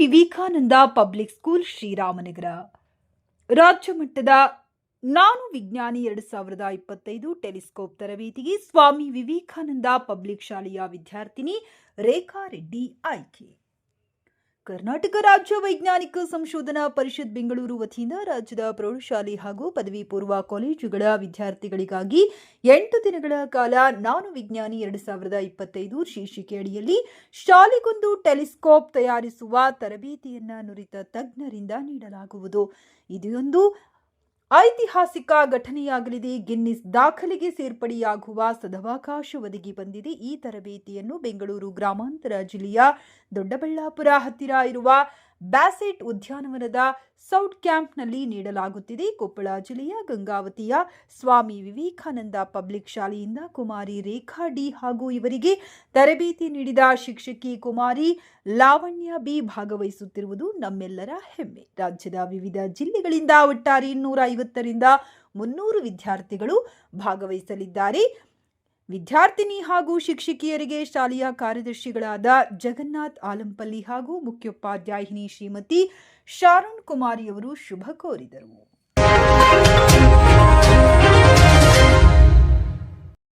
Vivekananda public school Shriramnagar. ರಾಜ್ಯ ಮಟ್ಟದ ನಾನು ವಿಜ್ಞಾನಿ ಎರಡು ಸಾವಿರದ ಇಪ್ಪತ್ತೈದು ಟೆಲಿಸ್ಕೋಪ್ ತರಬೇತಿಗೆ ಸ್ವಾಮಿ ವಿವೇಕಾನಂದ ಪಬ್ಲಿಕ್ ಶಾಲೆಯ ವಿದ್ಯಾರ್ಥಿನಿ ರೇಖಾ ರೆಡ್ಡಿ ಆಯ್ಕೆ. ಕರ್ನಾಟಕ ರಾಜ್ಯ ವೈಜ್ಞಾನಿಕ ಸಂಶೋಧನಾ ಪರಿಷತ್ ಬೆಂಗಳೂರು ವತಿಯಿಂದ ರಾಜ್ಯದ ಪ್ರೌಢಶಾಲೆ ಹಾಗೂ ಪದವಿ ಪೂರ್ವ ಕಾಲೇಜುಗಳ ವಿದ್ಯಾರ್ಥಿಗಳಿಗಾಗಿ ಎಂಟು ದಿನಗಳ ಕಾಲ ನಾನು ವಿಜ್ಞಾನಿ ಎರಡು ಸಾವಿರದ ಇಪ್ಪತ್ತೈದು ಶೀರ್ಷಿಕೆ ಅಡಿಯಲ್ಲಿ ಶಾಲೆಗೊಂದು ಟೆಲಿಸ್ಕೋಪ್ ತಯಾರಿಸುವ ತರಬೇತಿಯನ್ನ ನುರಿತ ತಜ್ಞರಿಂದ ನೀಡಲಾಗುವುದು. ಇದೊಂದು ಐತಿಹಾಸಿಕ ಘಟನೆಯಾಗಲಿದೆ. ಗಿನ್ನಿಸ್ ದಾಖಲೆಗೆ ಸೇರ್ಪಡೆಯಾಗುವ ಸದವಕಾಶ ಒದಗಿ ಬಂದಿದೆ. ಈ ತರಬೇತಿಯನ್ನು ಬೆಂಗಳೂರು ಗ್ರಾಮಾಂತರ ಜಿಲ್ಲೆಯ ದೊಡ್ಡಬಳ್ಳಾಪುರ ಹತ್ತಿರ ಇರುವ ಬ್ಯಾಸೆಟ್ ಉದ್ಯಾನವನದ ಸೌಟ್ ಕ್ಯಾಂಪ್ನಲ್ಲಿ ನೀಡಲಾಗುತ್ತಿದೆ. ಕೊಪ್ಪಳ ಜಿಲ್ಲೆಯ ಗಂಗಾವತಿಯ ಸ್ವಾಮಿ ವಿವೇಕಾನಂದ ಪಬ್ಲಿಕ್ ಶಾಲೆಯಿಂದ ಕುಮಾರಿ ರೇಖಾ ಡಿ ಹಾಗೂ ಇವರಿಗೆ ತರಬೇತಿ ನೀಡಿದ ಶಿಕ್ಷಕಿ ಕುಮಾರಿ ಲಾವಣ್ಯ ಬಿ ಭಾಗವಹಿಸುತ್ತಿರುವುದು ನಮ್ಮೆಲ್ಲರ ಹೆಮ್ಮೆ. ರಾಜ್ಯದ ವಿವಿಧ ಜಿಲ್ಲೆಗಳಿಂದ ಒಟ್ಟಾರೆ ಇನ್ನೂರ ಐವತ್ತರಿಂದ ಮುನ್ನೂರು ವಿದ್ಯಾರ್ಥಿಗಳು ಭಾಗವಹಿಸಲಿದ್ದಾರೆ. ವಿದ್ಯಾರ್ಥಿನಿ ಹಾಗೂ ಶಿಕ್ಷಕಿಯರಿಗೆ ಶಾಲೆಯ ಕಾರ್ಯದರ್ಶಿಗಳಾದ ಜಗನ್ನಾಥ್ ಆಲಂಪಲ್ಲಿ ಹಾಗೂ ಮುಖ್ಯೋಪಾಧ್ಯಾಯಿನಿ ಶ್ರೀಮತಿ ಶಾರುಣ್ ಕುಮಾರಿಯವರು ಶುಭ ಕೋರಿದರು.